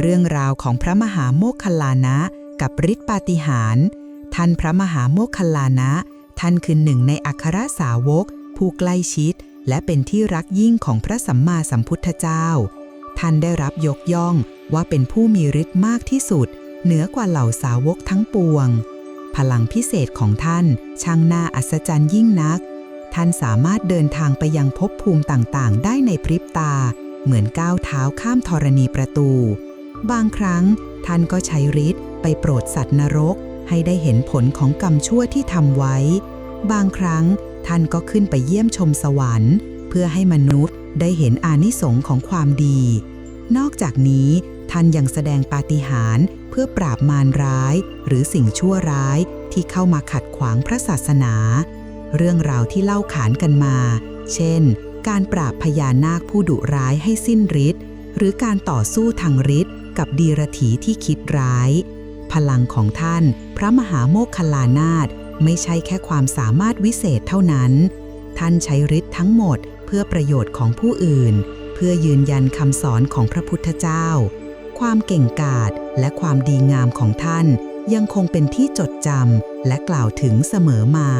เรื่องราวของพระมหาโมคคัลลานะ กับฤทธิปาฏิหาริย์ท่านพระมหาโมคคัลลานะ ท่านคือหนึ่งในอัครสาวก ผู้ใกล้ชิด และเป็นที่รักยิ่งของพระสัมมาสัมพุทธเจ้า ท่านได้รับยกย่องว่าเป็นผู้มีฤทธิ์มากที่สุด เหนือกว่าเหล่าสาวกทั้งปวง พลังพิเศษของท่านช่างน่าอัศจรรย์ยิ่งนัก ท่านสามารถเดินทางไปยังภพภูมิต่างๆ ได้ในพริบตา เหมือนก้าวเท้าข้ามธรณีประตู บางครั้งท่านก็ใช้ฤทธิ์ไปโปรดสัตว์นรก ให้ได้เห็นผลของกรรมชั่วที่ทำไว้ บางครั้งท่านก็ขึ้นไปเยี่ยมชมสวรรค์ เพื่อให้มนุษย์ได้เห็นอานิสงส์ของความดี นอกจากนี้ ท่านยังแสดงปาฏิหาริย์เพื่อปราบมารร้าย หรือสิ่งชั่วร้ายที่เข้ามาขัดขวางพระศาสนา เรื่องราวที่เล่าขานกันมา เช่น การปราบพญานาคผู้ดุร้ายให้สิ้นฤทธิ์หรือการต่อสู้ทางฤทธิ์กับดีรถีที่คิดร้าย พลังของท่านพระมหาโมคคัลลานาถไม่ใช่แค่ความสามารถวิเศษเท่านั้น ท่านใช้ฤทธิ์ทั้งหมดเพื่อประโยชน์ของผู้อื่น เพื่อยืนยันคำสอนของพระพุทธเจ้า ความเก่งกาจและความดีงามของท่านยังคงเป็นที่จดจำและกล่าวถึงเสมอมา